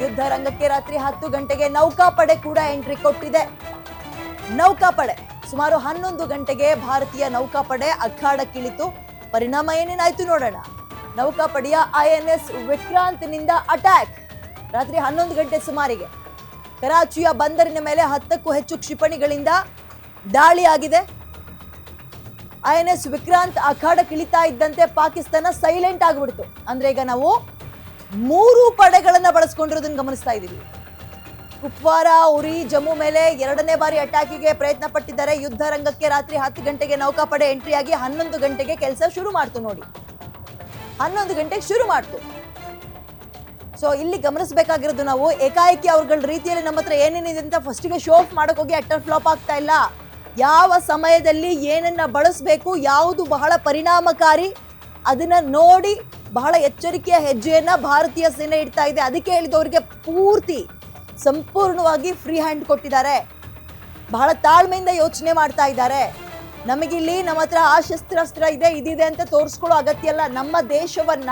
ಯುದ್ಧ ರಂಗಕ್ಕೆ ರಾತ್ರಿ ಹತ್ತು ಗಂಟೆಗೆ ನೌಕಾಪಡೆ ಕೂಡ ಎಂಟ್ರಿ ಕೊಟ್ಟಿದೆ. ನೌಕಾಪಡೆ ಸುಮಾರು ಹನ್ನೊಂದು ಗಂಟೆಗೆ ಭಾರತೀಯ ನೌಕಾಪಡೆ ಅಖಾಡಕ್ಕಿಳಿತು. ಪರಿಣಾಮ ಏನೇನಾಯ್ತು ನೋಡೋಣ. ನೌಕಾಪಡೆಯ ಐಎನ್ಎಸ್ ವಿಕ್ರಾಂತ್ನಿಂದ ಅಟ್ಯಾಕ್. ರಾತ್ರಿ ಹನ್ನೊಂದು ಗಂಟೆ ಸುಮಾರಿಗೆ. ಕರಾಚಿಯ ಬಂದರಿನ ಮೇಲೆ ಹತ್ತಕ್ಕೂ ಹೆಚ್ಚು ಕ್ಷಿಪಣಿಗಳಿಂದ ದಾಳಿ ಆಗಿದೆ. ಐಎನ್ಎಸ್ ವಿಕ್ರಾಂತ್ ಅಖಾಡಕ್ಕಿಳಿತಾ ಇದ್ದಂತೆ ಪಾಕಿಸ್ತಾನ ಸೈಲೆಂಟ್ ಆಗಿಬಿಡ್ತು. ಅಂದ್ರೆ ಈಗ ನಾವು ಮೂರು ಪಡೆಗಳನ್ನ ಬಳಸ್ಕೊಂಡಿರೋದನ್ನ ಗಮನಿಸ್ತಾ ಇದ್ದೀವಿ ಕುಪ್ವಾರ, ಉರಿ, ಜಮ್ಮು ಮೇಲೆ ಎರಡನೇ ಬಾರಿ ಅಟ್ಯಾಕಿಗೆ ಪ್ರಯತ್ನ ಪಟ್ಟಿದ್ದಾರೆ. ಯುದ್ಧ ರಂಗಕ್ಕೆ ರಾತ್ರಿ ಹತ್ತು ಗಂಟೆಗೆ ನೌಕಾಪಡೆ ಎಂಟ್ರಿ ಆಗಿ ಹನ್ನೊಂದು ಗಂಟೆಗೆ ಕೆಲಸ ಶುರು ಮಾಡ್ತು ನೋಡಿ. ಹನ್ನೊಂದು ಗಂಟೆಗೆ ಶುರು ಮಾಡ್ತು. ಸೊ ಇಲ್ಲಿ ಗಮನಿಸಬೇಕಾಗಿರೋದು ನಾವು ಏಕಾಏಕಿ ಅವ್ರಗಳ ರೀತಿಯಲ್ಲಿ ನಮ್ಮ ಹತ್ರ ಏನೇನಿದೆ ಅಂತ ಫಸ್ಟಿಗೆ ಶೋ ಆಫ್ ಮಾಡಕ್ ಹೋಗಿ ಅಟ್ಟರ್ ಫ್ಲಾಪ್ ಆಗ್ತಾ ಇಲ್ಲ. ಯಾವ ಸಮಯದಲ್ಲಿ ಏನನ್ನ ಬಳಸಬೇಕು, ಯಾವುದು ಬಹಳ ಪರಿಣಾಮಕಾರಿ, ಅದನ್ನ ನೋಡಿ ಬಹಳ ಎಚ್ಚರಿಕೆಯ ಹೆಜ್ಜೆಯನ್ನ ಭಾರತೀಯ ಸೇನೆ ಇಡ್ತಾ ಇದೆ. ಅದಕ್ಕೆ ಹೇಳಿದವರಿಗೆ ಪೂರ್ತಿ ಸಂಪೂರ್ಣವಾಗಿ ಫ್ರೀ ಹ್ಯಾಂಡ್ ಕೊಟ್ಟಿದ್ದಾರೆ. ಬಹಳ ತಾಳ್ಮೆಯಿಂದ ಯೋಚನೆ ಮಾಡ್ತಾ ಇದ್ದಾರೆ. ನಮಗಿಲ್ಲಿ ನಮ್ಮ ಹತ್ರ ಆ ಶಸ್ತ್ರಾಸ್ತ್ರ ಇದೆ, ಇದಿದೆ ಅಂತ ತೋರಿಸ್ಕೊಳ್ಳೋ ಅಗತ್ಯ ಇಲ್ಲ. ನಮ್ಮ ದೇಶವನ್ನ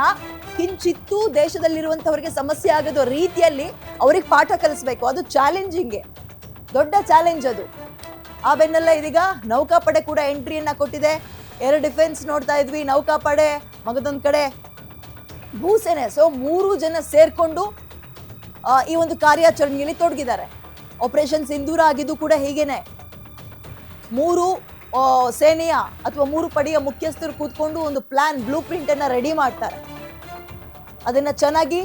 ಕಿಂಚಿತ್ತೂ ದೇಶದಲ್ಲಿರುವಂತವರಿಗೆ ಸಮಸ್ಯೆ ಆಗದ ರೀತಿಯಲ್ಲಿ ಅವ್ರಿಗೆ ಪಾಠ ಕಲಿಸ್ಬೇಕು. ಅದು ಚಾಲೆಂಜಿಂಗ್ ದೊಡ್ಡ ಚಾಲೆಂಜ್ ಅದು. ಆ ಬೆನ್ನಲ್ಲೇ ಇದೀಗ ನೌಕಾಪಡೆ ಕೂಡ ಎಂಟ್ರಿಯನ್ನ ಕೊಟ್ಟಿದೆ. ಏರ್ ಡಿಫೆನ್ಸ್ ನೋಡ್ತಾ ಇದ್ವಿ. ನೌಕಾಪಡೆ, ಮಗದೊಂದು ಕಡೆ ಭೂಸೇನೆ ಸೊ ಮೂರು ಜನ ಸೇರ್ಕೊಂಡು ಈ ಒಂದು ಕಾರ್ಯಾಚರಣೆಯಲ್ಲಿ ತೊಡಗಿದ್ದಾರೆ. ಆಪರೇಷನ್ ಸಿಂಧೂರ ಆಗಿದ್ದು ಕೂಡ ಹೀಗೇನೆ. ಮೂರು ಸೇನೆಯ ಅಥವಾ ಮೂರು ಪಡೆಯ ಮುಖ್ಯಸ್ಥರು ಕೂತ್ಕೊಂಡು ಒಂದು ಪ್ಲಾನ್ ಬ್ಲೂ ಪ್ರಿಂಟ್ ಅನ್ನ ರೆಡಿ ಮಾಡ್ತಾರೆ. ಅದನ್ನ ಚೆನ್ನಾಗಿ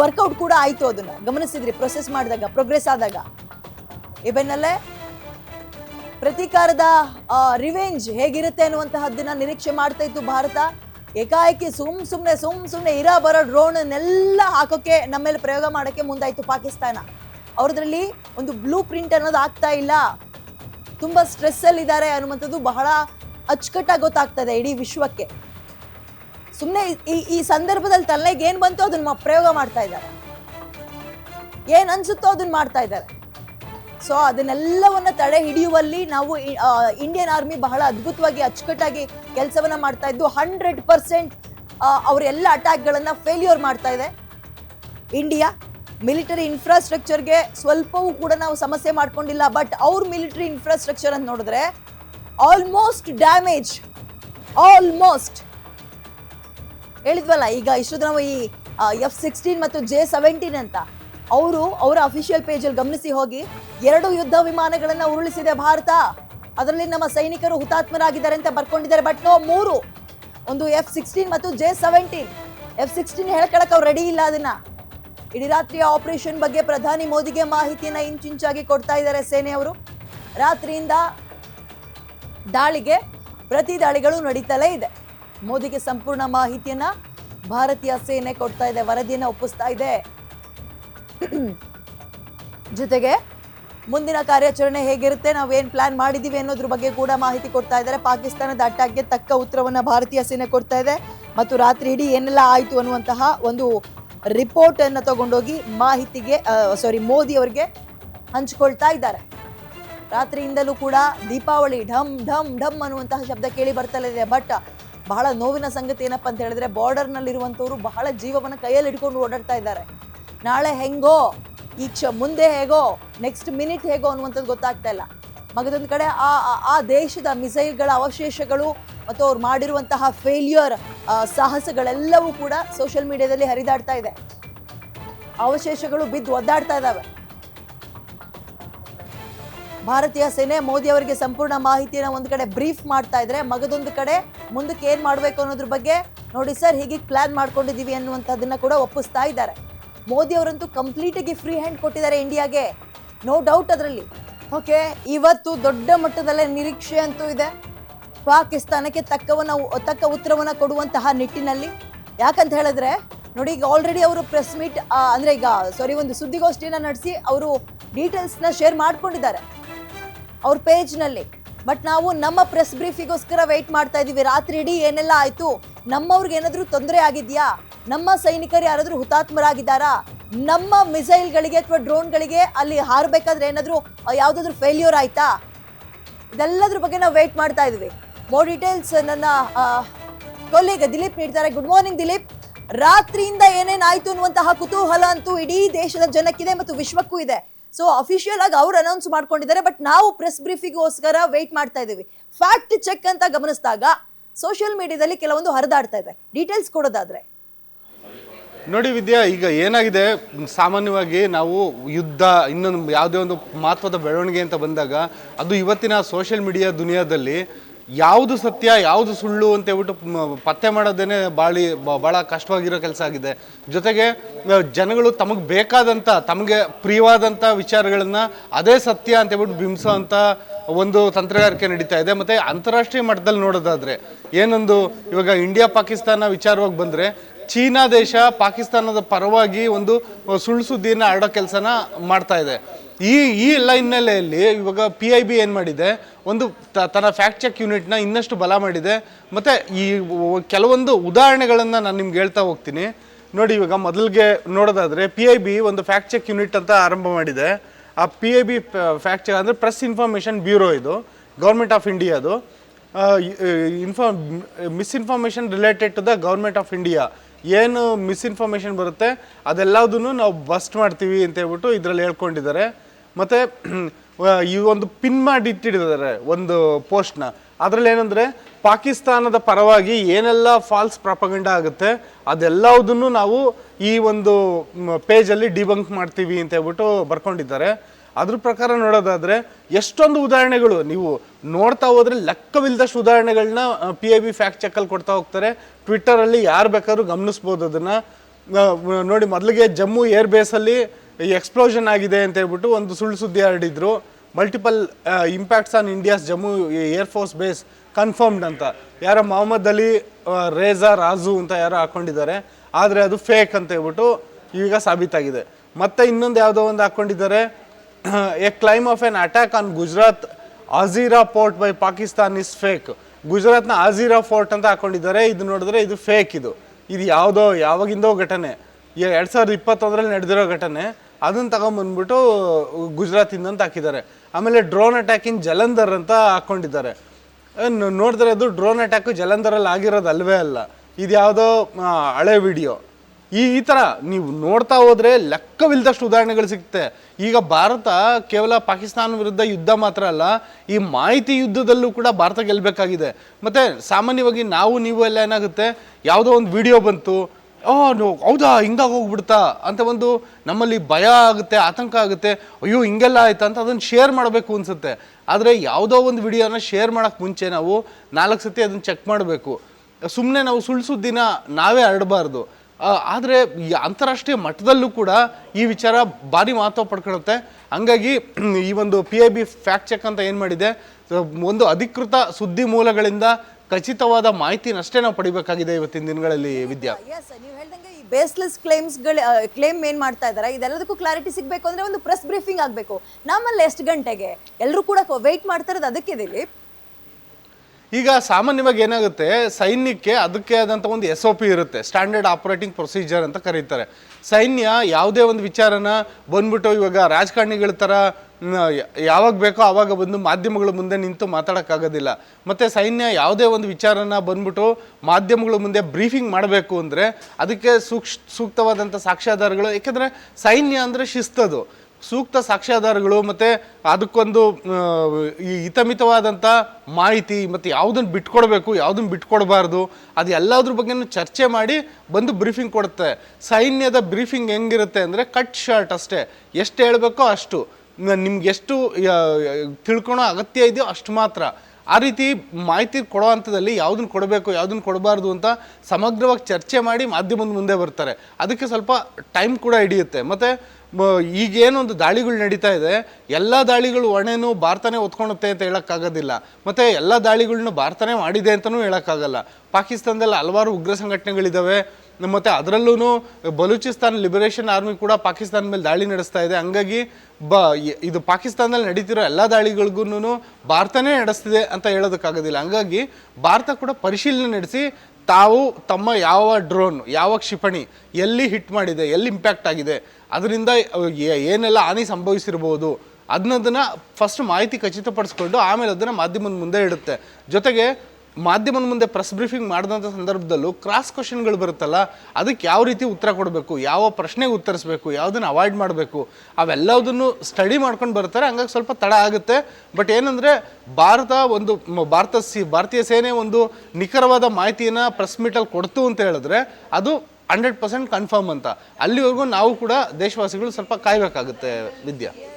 ವರ್ಕೌಟ್ ಕೂಡ ಆಯ್ತು ಅದನ್ನ. ಗಮನಿಸಿದ್ರಿ ಪ್ರೊಸೆಸ್ ಮಾಡಿದಾಗ ಪ್ರೋಗ್ರೆಸ್ ಆದಾಗ. ಈ ಬೆನ್ನಲ್ಲೇ ಪ್ರತೀಕಾರದ ರಿವೆಂಜ್ ಹೇಗಿರುತ್ತೆ ಅನ್ನುವಂತಹದ್ದನ್ನ ನಿರೀಕ್ಷೆ ಮಾಡ್ತಾ ಇತ್ತು ಭಾರತ. ಏಕಾಏಕಿ ಸುಮ್ ಸುಮ್ನೆ ಸುಮ್ ಸುಮ್ನೆ ಇರ ಬರೋ ಡ್ರೋನ್ನೆಲ್ಲ ಹಾಕೋಕೆ ನಮ್ಮ ಮೇಲೆ ಪ್ರಯೋಗ ಮಾಡೋಕೆ ಮುಂದಾಯ್ತು ಪಾಕಿಸ್ತಾನ. ಅವ್ರದ್ರಲ್ಲಿ ಒಂದು ಬ್ಲೂ ಪ್ರಿಂಟ್ ಅನ್ನೋದು ಆಗ್ತಾ ಇಲ್ಲ. ತುಂಬಾ ಸ್ಟ್ರೆಸ್ ಅಲ್ಲಿ ಇದ್ದಾರೆ ಅನ್ನುವಂಥದ್ದು ಬಹಳ ಅಚ್ಚುಕಟ್ಟಾಗಿ ಗೊತ್ತಾಗ್ತದೆ ಇಡೀ ವಿಶ್ವಕ್ಕೆ. ಸುಮ್ಮನೆ ಈ ಈ ಸಂದರ್ಭದಲ್ಲಿ ತಲೆಗೆ ಏನು ಬಂತು ಅದನ್ನ ಪ್ರಯೋಗ ಮಾಡ್ತಾ ಇದ್ದಾರೆ. ಏನ್ ಅನ್ಸುತ್ತೋ ಅದನ್ನ ಮಾಡ್ತಾ ಇದ್ದಾರೆ. ಸೊ ಅದನ್ನೆಲ್ಲವನ್ನ ತಡೆ ಹಿಡಿಯುವಲ್ಲಿ ನಾವು ಇಂಡಿಯನ್ ಆರ್ಮಿ ಬಹಳ ಅದ್ಭುತವಾಗಿ ಅಚ್ಚುಕಟ್ಟಾಗಿ ಕೆಲಸವನ್ನ ಮಾಡ್ತಾ ಇದ್ದು ಹಂಡ್ರೆಡ್ ಪರ್ಸೆಂಟ್ ಅವರೆಲ್ಲ ಅಟ್ಯಾಕ್ಗಳನ್ನು ಫೇಲ್ಯೂರ್ ಮಾಡ್ತಾ ಇದೆ. ಇಂಡಿಯಾ ಮಿಲಿಟರಿ ಇನ್ಫ್ರಾಸ್ಟ್ರಕ್ಚರ್ಗೆ ಸ್ವಲ್ಪವೂ ಕೂಡ ನಾವು ಸಮಸ್ಯೆ ಮಾಡ್ಕೊಂಡಿಲ್ಲ ಬಟ್ ಅವ್ರ ಮಿಲಿಟರಿ ಇನ್ಫ್ರಾಸ್ಟ್ರಕ್ಚರ್ ಅಂತ ನೋಡಿದ್ರೆ ಆಲ್ಮೋಸ್ಟ್ ಡ್ಯಾಮೇಜ್ ಆಲ್ಮೋಸ್ಟ್ ಹೇಳಿದ್ವಲ್ಲ, ಈಗ ಇಷ್ಟು ನಾವು ಈ ಎಫ್ ಸಿಕ್ಸ್ಟೀನ್ ಮತ್ತು ಜೆ ಸೆವೆಂಟೀನ್ ಅಂತ. ಅವರು ಅವರ ಅಫಿಷಿಯಲ್ ಪೇಜಲ್ಲಿ ಗಮನಿಸಿ ಹೋಗಿ, ಎರಡು ಯುದ್ಧ ವಿಮಾನಗಳನ್ನ ಉರುಳಿಸಿದೆ ಭಾರತ. ಅದರಲ್ಲಿ ನಮ್ಮ ಸೈನಿಕರು ಹುತಾತ್ಮರಾಗಿದ್ದಾರೆ ಅಂತ ಬರ್ಕೊಂಡಿದ್ದಾರೆ. ಬಟ್ ನೋ ಮೂರು. ಒಂದು ಎಫ್ ಸಿಕ್ಸ್ಟೀನ್ ಮತ್ತು ಜೆ ಸೆವೆಂಟೀನ್ ಎಫ್ ಸಿಕ್ಸ್ಟೀನ್ ಹೇಳ್ಕೊಳಕ್ಕೆ ಅವ್ರು ರೆಡಿ ಇಲ್ಲ ಅದನ್ನ. ಇಡೀ ರಾತ್ರಿಯ ಆಪರೇಷನ್ ಬಗ್ಗೆ ಪ್ರಧಾನಿ ಮೋದಿಗೆ ಮಾಹಿತಿಯನ್ನ ಇಂಚಿಂಚಾಗಿ ಕೊಡ್ತಾ ಇದ್ದಾರೆ ಸೇನೆಯವರು ರಾತ್ರಿಯಿಂದ ದಾಳಿಗೆ, ಪ್ರತಿ ದಾಳಿಗಳು ನಡೀತಲೇ ಇದೆ. ಮೋದಿಗೆ ಸಂಪೂರ್ಣ ಮಾಹಿತಿಯನ್ನ ಭಾರತೀಯ ಸೇನೆ ಕೊಡ್ತಾ ಇದೆ, ವರದಿಯನ್ನು ಒಪ್ಪಿಸ್ತಾ ಇದೆ. ಜೊತೆಗೆ ಮುಂದಿನ ಕಾರ್ಯಾಚರಣೆ ಹೇಗಿರುತ್ತೆ? ನಾವು ಏನ್ ಪ್ಲಾನ್ ಮಾಡಿದೀವಿ ಅನ್ನೋದ್ರ ಬಗ್ಗೆ ಕೂಡ ಮಾಹಿತಿ ಕೊಡ್ತಾ ಇದ್ದಾರೆ. ಪಾಕಿಸ್ತಾನದ ಅಟ್ಯಾಕ್ಗೆ ತಕ್ಕ ಉತ್ತರವನ್ನ ಭಾರತೀಯ ಸೇನೆ ಕೊಡ್ತಾ ಇದೆ. ಮತ್ತು ರಾತ್ರಿ ಇಡೀ ಏನೆಲ್ಲ ಆಯಿತು ಅನ್ನುವಂತಹ ಒಂದು ರಿಪೋರ್ಟ್ ಅನ್ನ ತಗೊಂಡೋಗಿ ಮಾಹಿತಿಗೆ ಸಾರಿ ಮೋದಿ ಅವರಿಗೆ ಹಂಚ್ಕೊಳ್ತಾ ಇದ್ದಾರೆ. ರಾತ್ರಿಯಿಂದಲೂ ಕೂಡ ದೀಪಾವಳಿ ಢಮ್ ಢಮ್ ಢಮ್ ಅನ್ನುವಂತಹ ಶಬ್ದ ಕೇಳಿ ಬರ್ತಲೇ ಇದೆ. ಬಟ್ ಬಹಳ ನೋವಿನ ಸಂಗತಿ ಏನಪ್ಪಾ ಅಂತ ಹೇಳಿದ್ರೆ ಬಾರ್ಡರ್ ನಲ್ಲಿರುವಂತವರು ಬಹಳ ಜೀವವನ್ನ ಕೈಯಲ್ಲಿ ಹಿಡ್ಕೊಂಡು ಓಡಾಡ್ತಾ ಇದ್ದಾರೆ. ನಾಳೆ ಹೆಂಗೋ, ಈ ಕ್ಷ ಮುಂದೆ ಹೇಗೋ ನೆಕ್ಸ್ಟ್ ಮಿನಿಟ್ ಹೇಗೋ ಅನ್ನುವಂಥದ್ದು ಗೊತ್ತಾಗ್ತಾ ಇಲ್ಲ. ಮಗದೊಂದು ಕಡೆ ಆ, ಆ- ದೇಶದ ಮಿಸೈಲ್ಗಳ ಅವಶೇಷಗಳು ಮತ್ತು ಅವ್ರು ಮಾಡಿರುವಂತಹ ಫೇಲ್ಯೂರ್ ಸಾಹಸಗಳೆಲ್ಲವೂ ಕೂಡ ಸೋಷಿಯಲ್ ಮೀಡಿಯಾದಲ್ಲಿ ಹರಿದಾಡ್ತಾ ಇದೆ. ಅವಶೇಷಗಳು ಬಿದ್ದು ಒದ್ದಾಡ್ತಾ ಇದ್ದಾವೆ ಭಾರತೀಯ ಸೇನೆ ಮೋದಿ ಅವರಿಗೆ ಸಂಪೂರ್ಣ ಮಾಹಿತಿಯನ್ನು ಒಂದು ಕಡೆ ಬ್ರೀಫ್ ಮಾಡ್ತಾ ಇದ್ರೆ ಮಗದೊಂದು ಕಡೆ ಮುಂದಕ್ಕೆ ಏನು ಮಾಡಬೇಕು ಅನ್ನೋದ್ರ ಬಗ್ಗೆ ನೋಡಿ ಸರ್, ಹೀಗೆ ಪ್ಲಾನ್ ಮಾಡ್ಕೊಂಡಿದ್ದೀವಿ ಅನ್ನುವಂಥದ್ದನ್ನ ಕೂಡ ಒಪ್ಪಿಸ್ತಾ ಇದ್ದಾರೆ. ಮೋದಿ ಅವರಂತೂ ಕಂಪ್ಲೀಟ್ ಆಗಿ ಫ್ರೀ ಹ್ಯಾಂಡ್ ಕೊಟ್ಟಿದ್ದಾರೆ ಇಂಡಿಯಾಗೆ ನೋ ಡೌಟ್ ಅದರಲ್ಲಿ. ಓಕೆ ಇವತ್ತು ದೊಡ್ಡ ಮಟ್ಟದಲ್ಲೇ ನಿರೀಕ್ಷೆ ಅಂತೂ ಇದೆ. ಪಾಕಿಸ್ತಾನಕ್ಕೆ ತಕ್ಕವನ್ನ ತಕ್ಕ ಉತ್ತರವನ್ನು ಕೊಡುವಂತಹ ನಿಟ್ಟಿನಲ್ಲಿ. ಯಾಕಂತ ಹೇಳಿದ್ರೆ, ನೋಡಿ ಈಗ ಆಲ್ರೆಡಿ ಅವರು ಪ್ರೆಸ್ ಮೀಟ್ ಅಂದ್ರೆ ಈಗ ಸಾರಿ ಒಂದು ಸುದ್ದಿಗೋಷ್ಠಿಯನ್ನ ನಡೆಸಿ ಅವರು ಡೀಟೇಲ್ಸ್ನ ಶೇರ್ ಮಾಡ್ಕೊಂಡಿದ್ದಾರೆ. ಅವ್ರ ಪೇಜ್ನಲ್ಲಿ ಬಟ್ ನಾವು ನಮ್ಮ ಪ್ರೆಸ್ ಬ್ರೀಫಿಗೋಸ್ಕರ ವೆಯ್ಟ್ ಮಾಡ್ತಾ ಇದೀವಿ. ರಾತ್ರಿ ಇಡೀ ಏನೆಲ್ಲ ಆಯ್ತು? ನಮ್ಮವ್ರಿಗೆ ಏನಾದರೂ ತೊಂದರೆ ಆಗಿದ್ಯಾ? ನಮ್ಮ ಸೈನಿಕರು ಯಾರಾದರೂ ಹುತಾತ್ಮರಾಗಿದ್ದಾರಾ? ನಮ್ಮ ಮಿಸೈಲ್ಗಳಿಗೆ ಅಥವಾ ಡ್ರೋನ್ಗಳಿಗೆ ಅಲ್ಲಿ ಹಾರಬೇಕಾದ್ರೆ ಏನಾದರೂ ಯಾವುದಾದ್ರೂ ಫೇಲ್ಯೂರ್ ಆಯ್ತಾ? ಇದೆಲ್ಲದ್ರ ಬಗ್ಗೆ ನಾವು ವೆಯ್ಟ್ ಮಾಡ್ತಾ ಇದ್ವಿ. ಮೋರ್ ಡೀಟೇಲ್ಸ್ ನನ್ನ ಕೊಲೀಗ್ ದಿಲೀಪ್ ನೀಡ್ತಾರೆ. Good morning Dilip. ರಾತ್ರಿಯಿಂದ ಏನೇನಾಯ್ತು ಅನ್ನುವಂತಹ ಕುತೂಹಲ ಅಂತೂ ಇಡೀ ದೇಶದ ಜನಕ್ಕಿದೆ ಮತ್ತು ವಿಶ್ವಕ್ಕೂ ಇದೆ. ಸೊ ಅಫಿಷಿಯಲ್ ಆಗಿ ಅವ್ರು ಅನೌನ್ಸ್ ಮಾಡ್ಕೊಂಡಿದ್ದಾರೆ ಬಟ್ ನಾವು ಪ್ರೆಸ್ ಬ್ರೀಫಿಗೋಸ್ಕರ ವೆಯ್ಟ್ ಮಾಡ್ತಾ ಇದ್ದೀವಿ. ಫ್ಯಾಕ್ಟ್ ಚೆಕ್ ಅಂತ ಗಮನಿಸಿದಾಗ ಸೋಷಿಯಲ್ ಮೀಡಿಯಾದಲ್ಲಿ ಕೆಲವೊಂದು ಹರಿದಾಡ್ತಾ ಇದೆ. ಡೀಟೇಲ್ಸ್ ಕೊಡೋದಾದ್ರೆ. ನೋಡಿ ವಿದ್ಯಾ, ಈಗ ಏನಾಗಿದೆ? ಸಾಮಾನ್ಯವಾಗಿ ನಾವು ಯುದ್ಧ, ಇನ್ನೊಂದು ಯಾವುದೇ ಒಂದು ಮಹತ್ವದ ಬೆಳವಣಿಗೆ ಅಂತ ಬಂದಾಗ, ಅದು ಇವತ್ತಿನ ಸೋಷಿಯಲ್ ಮೀಡಿಯಾ ದುನಿಯಾದಲ್ಲಿ ಯಾವುದು ಸತ್ಯ, ಯಾವುದು ಸುಳ್ಳು ಅಂತ ಹೇಳ್ಬಿಟ್ಟು ಪತ್ತೆ ಮಾಡೋದೇನೆ ಬ- ಭಾಳ ಕಷ್ಟವಾಗಿರೋ ಕೆಲಸ ಆಗಿದೆ. ಜೊತೆಗೆ ಜನಗಳು ತಮಗೆ ಬೇಕಾದಂಥ ತಮಗೆ ಪ್ರಿಯವಾದಂಥ ವಿಚಾರಗಳನ್ನ ಅದೇ ಸತ್ಯ ಅಂತ ಹೇಳ್ಬಿಟ್ಟು ಬಿಂಬಿಸೋ ಅಂತ ಒಂದು ತಂತ್ರಗಾರಿಕೆ ನಡೀತಾ ಇದೆ. ಮತ್ತೆ ಅಂತಾರಾಷ್ಟ್ರೀಯ ಮಟ್ಟದಲ್ಲಿ ನೋಡೋದಾದ್ರೆ, ಏನೊಂದು ಇವಾಗ ಇಂಡಿಯಾ ಪಾಕಿಸ್ತಾನ ವಿಚಾರವಾಗಿ ಬಂದ್ರೆ ಚೀನಾ ದೇಶ ಪಾಕಿಸ್ತಾನದ ಪರವಾಗಿ ಒಂದು ಸುಳ್ಳು ಸುದ್ದಿಯನ್ನು ಹರಡೋ ಕೆಲಸನ ಮಾಡ್ತಾ ಇದೆ. ಈ ಈ ಎಲ್ಲ ಹಿನ್ನೆಲೆಯಲ್ಲಿ ಇವಾಗ ಪಿ ಐ ಬಿ ಏನು ಮಾಡಿದೆ, ಒಂದು ತನ್ನ ಫ್ಯಾಕ್ಟ್ ಚೆಕ್ ಯೂನಿಟ್ನ ಇನ್ನಷ್ಟು ಬಲ ಮಾಡಿದೆ. ಮತ್ತು ಈ ಕೆಲವೊಂದು ಉದಾಹರಣೆಗಳನ್ನು ನಾನು ನಿಮ್ಗೆ ಹೇಳ್ತಾ ಹೋಗ್ತೀನಿ. ನೋಡಿ ಇವಾಗ ಮೊದಲಿಗೆ ನೋಡೋದಾದರೆ ಪಿ ಐ ಬಿ ಒಂದು ಫ್ಯಾಕ್ಟ್ ಚೆಕ್ ಯೂನಿಟ್ ಅಂತ ಆರಂಭ ಮಾಡಿದೆ. ಆ P I B fact check ಅಂದರೆ ಪ್ರೆಸ್ ಇನ್ಫಾರ್ಮೇಷನ್ ಬ್ಯೂರೋ ಇದು ಗೌರ್ಮೆಂಟ್ ಆಫ್ ಇಂಡಿಯಾದು info misinformation related to the government of India. ಏನು ಮಿಸ್ಇನ್ಫಾರ್ಮೇಷನ್ ಬರುತ್ತೆ, ಅದೆಲ್ಲದನ್ನು ನಾವು ಬಸ್ಟ್ ಮಾಡ್ತೀವಿ ಅಂತ ಹೇಳ್ಬಿಟ್ಟು ಇದರಲ್ಲಿ ಹೇಳ್ಕೊಂಡಿದ್ದಾರೆ. ಮತ್ತು, ಈ ಒಂದು ಪಿನ್ ಮಾಡಿ ಇಟ್ಟಿದ್ದಾರೆ ಒಂದು ಪೋಸ್ಟ್ನ. ಅದರಲ್ಲಿ ಏನಂದರೆ, ಪಾಕಿಸ್ತಾನದ ಪರವಾಗಿ ಏನೆಲ್ಲ ಫಾಲ್ಸ್ ಪ್ರಾಪಗಂಡ ಆಗುತ್ತೆ, ಅದೆಲ್ಲದನ್ನು ನಾವು ಈ ಒಂದು ಪೇಜಲ್ಲಿ ಡಿಬಂಕ್ ಮಾಡ್ತೀವಿ ಅಂತ ಹೇಳ್ಬಿಟ್ಟು ಬರ್ಕೊಂಡಿದ್ದಾರೆ. ಅದ್ರ ಪ್ರಕಾರ ನೋಡೋದಾದ್ರೆ ಎಷ್ಟೊಂದು ಉದಾಹರಣೆಗಳು. ನೀವು ನೋಡ್ತಾ ಹೋದ್ರೆ ಲೆಕ್ಕವಿಲ್ಲದಷ್ಟು ಉದಾಹರಣೆಗಳನ್ನ ಪಿ ಐ ಬಿ ಫ್ಯಾಕ್ಟ್ ಚೆಕ್ಕಲ್ಲಿ ಕೊಡ್ತಾ ಹೋಗ್ತಾರೆ. ಟ್ವಿಟ್ಟರಲ್ಲಿ ಯಾರು ಬೇಕಾದ್ರೂ ಗಮನಿಸ್ಬೋದು ಅದನ್ನ. ನೋಡಿ ಮೊದಲಿಗೆ ಜಮ್ಮು ಏರ್ ಬೇಸಲ್ಲಿ ಎಕ್ಸ್ಪ್ಲೋಷನ್ ಆಗಿದೆ ಅಂತ ಹೇಳ್ಬಿಟ್ಟು ಒಂದು ಸುಳ್ಳು ಸುದ್ದಿ ಹರಡಿದ್ರು. Multiple impacts on India's Jammu air force base confirmed ಅಂತ. ಯಾರೋ ಮೊಹಮ್ಮದ್ ಅಲಿ ರೇಜಾ, ರಾಜು ಅಂತ ಯಾರೋ ಹಾಕೊಂಡಿದ್ದಾರೆ. ಆದರೆ ಅದು ಫೇಕ್ ಅಂತ ಹೇಳ್ಬಿಟ್ಟು ಈಗ ಸಾಬೀತಾಗಿದೆ. ಮತ್ತೆ ಇನ್ನೊಂದು ಯಾವುದೋ ಒಂದು ಹಾಕೊಂಡಿದ್ದಾರೆ. A claim of an attack on Gujarat Azeera fort by Pakistan is fake ಗುಜರಾತ್ನ ಆಝೀರಾ ಫೋರ್ಟ್ ಅಂತ ಹಾಕೊಂಡಿದ್ದಾರೆ. ಇದು ನೋಡಿದ್ರೆ ಇದು ಫೇಕ್ ಇದು. ಇದು ಯಾವುದೋ, ಯಾವಾಗಿಂದೋ ಘಟನೆ. ಎರಡು ಸಾವಿರದ ಇಪ್ಪತ್ತೊಂದರಲ್ಲಿ ನಡೆದಿರೋ ಘಟನೆ. ಅದನ್ನು ತಗೊಂಬಂದ್ಬಿಟ್ಟು ಗುಜರಾತಿಂದ ಅಂತ ಹಾಕಿದ್ದಾರೆ. ಆಮೇಲೆ ಡ್ರೋನ್ ಅಟ್ಯಾಕ್ ಇನ್ ಜಲಂಧರ್ ಅಂತ ಹಾಕ್ಕೊಂಡಿದ್ದಾರೆ ನೋಡಿದ್ರೆ ಅದು ಡ್ರೋನ್ ಅಟ್ಯಾಕು ಜಲಂಧರಲ್ಲಿ ಆಗಿರೋದು ಅಲ್ವೇ ಅಲ್ಲ. ಇದು ಯಾವುದೋ ಹಳೆ ವಿಡಿಯೋ ಈ ಈ ಥರ ನೀವು ನೋಡ್ತಾ ಹೋದರೆ ಲೆಕ್ಕವಿಲ್ಲದಷ್ಟು ಉದಾಹರಣೆಗಳು ಸಿಗುತ್ತೆ. ಈಗ ಭಾರತ ಕೇವಲ ಪಾಕಿಸ್ತಾನ ವಿರುದ್ಧ ಯುದ್ಧ ಮಾತ್ರ ಅಲ್ಲ, ಈ ಮಾಹಿತಿ ಯುದ್ಧದಲ್ಲೂ ಕೂಡ ಭಾರತ ಗೆಲ್ಲಬೇಕಾಗಿದೆ ಮತ್ತು ಸಾಮಾನ್ಯವಾಗಿ ನಾವು, ನೀವು ಎಲ್ಲ ಏನಾಗುತ್ತೆ? ಯಾವುದೋ ಒಂದು ವಿಡಿಯೋ ಬಂತು ಓ ನೋ, ಹೌದಾ ಹಿಂಗಾಗಿ ಹೋಗ್ಬಿಡ್ತಾ ಅಂತ ಒಂದು ನಮ್ಮಲ್ಲಿ ಭಯ ಆಗುತ್ತೆ, ಆತಂಕ ಆಗುತ್ತೆ. ಅಯ್ಯೋ, ಹಿಂಗೆಲ್ಲ ಆಯ್ತಾ? ಅಂತ ಅದನ್ನು ಶೇರ್ ಮಾಡಬೇಕು ಅನಿಸುತ್ತೆ. ಆದರೆ ಯಾವುದೋ ಒಂದು ವಿಡಿಯೋನ ಶೇರ್ ಮಾಡೋಕ್ಕೆ ಮುಂಚೆ ನಾವು ನಾಲ್ಕು ಸತಿ ಅದನ್ನು ಚೆಕ್ ಮಾಡಬೇಕು. ಸುಮ್ಮನೆ ನಾವು ಸುಳ್ಳು ಸುದ್ದಿನ ನಾವೇ ಹರಡಬಾರ್ದು. ಆದರೆ ಈ ಅಂತಾರಾಷ್ಟ್ರೀಯ ಮಟ್ಟದಲ್ಲೂ ಕೂಡ ಈ ವಿಚಾರ ಭಾರಿ ಮಹತ್ವ ಪಡ್ಕೊಳ್ಳುತ್ತೆ. ಹಂಗಾಗಿ ಈ ಒಂದು P I B fact check ಅಂತ ಏನು ಮಾಡಿದೆ, ಒಂದು ಅಧಿಕೃತ ಸುದ್ದಿ ಮೂಲಗಳಿಂದ ಖಚಿತವಾದ ಮಾಹಿತಿನಷ್ಟೇ ನಾವು ಪಡಿಬೇಕಾಗಿದೆ ಇವತ್ತಿನ ದಿನಗಳಲ್ಲಿ ವಿದ್ಯಾ. ಬೇಸ್ಲೆಸ್ ಕ್ಲೇಮ್ಸ್ಗಳು ಕ್ಲೇಮ್ ಏನ್ ಮಾಡ್ತಾ ಇದ್ದಾರೆ, ಇದೆಲ್ಲದಕ್ಕೂ ಕ್ಲಾರಿಟಿ ಸಿಗಬೇಕು ಅಂದ್ರೆ ಒಂದು ಪ್ರೆಸ್ ಬ್ರೀಫಿಂಗ್ ಆಗಬೇಕು. ನಮ್ಮಲ್ಲಿ ಎಷ್ಟು ಗಂಟೆಗೆ? ಎಲ್ಲರೂ ಕೂಡ ವೆಯ್ಟ್ ಮಾಡ್ತಾ ಇರೋದು ಅದಕ್ಕೆ ದಿಲೀಪ್ ಈಗ ಸಾಮಾನ್ಯವಾಗಿ ಏನಾಗುತ್ತೆ, ಸೈನ್ಯಕ್ಕೆ ಅದಕ್ಕೆ ಆದಂಥ ಒಂದು ಎಸ್ ಒ ಪಿ ಇರುತ್ತೆ ಸ್ಟ್ಯಾಂಡರ್ಡ್ ಆಪರೇಟಿಂಗ್ ಪ್ರೊಸೀಜರ್ ಅಂತ ಕರೀತಾರೆ. ಸೈನ್ಯ ಯಾವುದೇ ಒಂದು ವಿಚಾರನ ಬಂದ್ಬಿಟ್ಟು ಇವಾಗ ರಾಜಕಾರಣಿಗಳ ಥರ ಯಾವಾಗ ಬೇಕೋ ಆವಾಗ ಬಂದು ಮಾಧ್ಯಮಗಳ ಮುಂದೆ ನಿಂತು ಮಾತಾಡೋಕ್ಕಾಗೋದಿಲ್ಲ. ಮತ್ತು ಸೈನ್ಯ ಯಾವುದೇ ಒಂದು ವಿಚಾರನ ಬಂದ್ಬಿಟ್ಟು ಮಾಧ್ಯಮಗಳ ಮುಂದೆ ಬ್ರೀಫಿಂಗ್ ಮಾಡಬೇಕು ಅಂದರೆ ಅದಕ್ಕೆ ಸೂಕ್ಷ್ ಸೂಕ್ತವಾದಂಥ ಸಾಕ್ಷ್ಯಾಧಾರಗಳು, ಏಕೆಂದರೆ ಸೈನ್ಯ ಅಂದರೆ ಶಿಸ್ತದು. ಸೂಕ್ತ ಸಾಕ್ಷ್ಯಾಧಾರಗಳು ಮತ್ತು ಅದಕ್ಕೊಂದು ಈ ಹಿತಮಿತವಾದಂಥ ಮಾಹಿತಿ ಮತ್ತು ಯಾವುದನ್ನು ಬಿಟ್ಕೊಡ್ಬೇಕು ಯಾವುದನ್ನು ಬಿಟ್ಕೊಡ್ಬಾರ್ದು, ಅದು ಎಲ್ಲದ್ರ ಬಗ್ಗೆನೂ ಚರ್ಚೆ ಮಾಡಿ ಬಂದು ಬ್ರೀಫಿಂಗ್ ಕೊಡುತ್ತೆ. ಸೈನ್ಯದ ಬ್ರೀಫಿಂಗ್ ಹೆಂಗಿರುತ್ತೆ ಅಂದರೆ ಕಟ್ ಶಾರ್ಟ್ ಅಷ್ಟೇ. ಎಷ್ಟು ಹೇಳಬೇಕೋ ಅಷ್ಟು. ನಿಮ್ಗೆ ಎಷ್ಟು ತಿಳ್ಕೊಳೋ ಅಗತ್ಯ ಇದೆಯೋ ಅಷ್ಟು ಮಾತ್ರ. ಆ ರೀತಿ ಮಾಹಿತಿ ಕೊಡೋ ಹಂತದಲ್ಲಿ ಯಾವುದನ್ನು ಕೊಡಬೇಕು ಯಾವುದನ್ನು ಕೊಡಬಾರ್ದು ಅಂತ ಸಮಗ್ರವಾಗಿ ಚರ್ಚೆ ಮಾಡಿ ಮಾಧ್ಯಮದ ಮುಂದೆ ಬರ್ತಾರೆ. ಅದಕ್ಕೆ ಸ್ವಲ್ಪ ಟೈಮ್ ಕೂಡ ಹಿಡಿಯುತ್ತೆ. ಮತ್ತು ಈಗೇನೊಂದು ದಾಳಿಗಳು ನಡೀತಾ ಇದೆ, ಎಲ್ಲ ದಾಳಿಗಳು ಹೊಣೆನೂ ಭಾರತನೇ ಹೊತ್ಕೊಳುತ್ತೆ ಅಂತ ಹೇಳೋಕ್ಕಾಗೋದಿಲ್ಲ. ಮತ್ತು ಎಲ್ಲ ದಾಳಿಗಳನ್ನ ಭಾರತನೇ ಮಾಡಿದೆ ಅಂತಲೂ ಹೇಳೋಕ್ಕಾಗಲ್ಲ. ಪಾಕಿಸ್ತಾನದಲ್ಲಿ ಹಲವಾರು ಉಗ್ರ ಸಂಘಟನೆಗಳಿದ್ದಾವೆ ಮತ್ತು ಅದರಲ್ಲೂ ಬಲೂಚಿಸ್ತಾನ್ ಲಿಬರೇಷನ್ ಆರ್ಮಿ ಕೂಡ ಪಾಕಿಸ್ತಾನ ಮೇಲೆ ದಾಳಿ ನಡೆಸ್ತಾ ಇದೆ. ಹಂಗಾಗಿ ಬ ಇದು ಪಾಕಿಸ್ತಾನದಲ್ಲಿ ನಡೀತಿರೋ ಎಲ್ಲ ದಾಳಿಗಳಿಗೂ ಭಾರತನೇ ನಡೆಸ್ತಿದೆ ಅಂತ ಹೇಳೋದಕ್ಕಾಗೋದಿಲ್ಲ. ಹಂಗಾಗಿ ಭಾರತ ಕೂಡ ಪರಿಶೀಲನೆ ನಡೆಸಿ ತಾವು ತಮ್ಮ ಯಾವ ಡ್ರೋನ್, ಯಾವ ಕ್ಷಿಪಣಿ ಎಲ್ಲಿ ಹಿಟ್ ಮಾಡಿದೆ, ಎಲ್ಲಿ ಇಂಪ್ಯಾಕ್ಟ್ ಆಗಿದೆ, ಅದರಿಂದ ಏನೆಲ್ಲ ಹಾನಿ ಸಂಭವಿಸಿರ್ಬೋದು ಅದನ್ನದನ್ನು ಫಸ್ಟ್ ಮಾಹಿತಿ ಖಚಿತಪಡಿಸ್ಕೊಂಡು ಆಮೇಲೆ ಅದನ್ನು ಮಾಧ್ಯಮದ ಮುಂದೆ ಇಡುತ್ತೆ. ಜೊತೆಗೆ ಮಾಧ್ಯಮದ ಮುಂದೆ ಪ್ರೆಸ್ ಬ್ರೀಫಿಂಗ್ ಮಾಡಿದಂಥ ಸಂದರ್ಭದಲ್ಲೂ ಕ್ರಾಸ್ ಕ್ವಶನ್ಗಳು ಬರುತ್ತಲ್ಲ, ಅದಕ್ಕೆ ಯಾವ ರೀತಿ ಉತ್ತರ ಕೊಡಬೇಕು, ಯಾವ ಪ್ರಶ್ನೆಗೆ ಉತ್ತರಿಸಬೇಕು, ಯಾವುದನ್ನು ಅವಾಯ್ಡ್ ಮಾಡಬೇಕು, ಅವೆಲ್ಲದನ್ನು ಸ್ಟಡಿ ಮಾಡ್ಕೊಂಡು ಬರ್ತಾರೆ. ಹಂಗಾಗಿ ಸ್ವಲ್ಪ ತಡ ಆಗುತ್ತೆ. ಬಟ್ ಏನಂದರೆ, ಭಾರತ ಒಂದು ಭಾರತ ಸಿ, ಭಾರತೀಯ ಸೇನೆ ಒಂದು ನಿಖರವಾದ ಮಾಹಿತಿಯನ್ನು ಪ್ರೆಸ್ ಮೀಟಲ್ಲಿ ಕೊಡ್ತು ಅಂತ ಹೇಳಿದ್ರೆ, ಅದು ಹಂಡ್ರೆಡ್ ಪರ್ಸೆಂಟ್ ಕನ್ಫರ್ಮ್ ಅಂತ. ಅಲ್ಲಿವರೆಗೂ ನಾವು ಕೂಡ ದೇಶವಾಸಿಗಳು ಸ್ವಲ್ಪ ಕಾಯಬೇಕಾಗುತ್ತೆ ವಿದ್ಯಾ.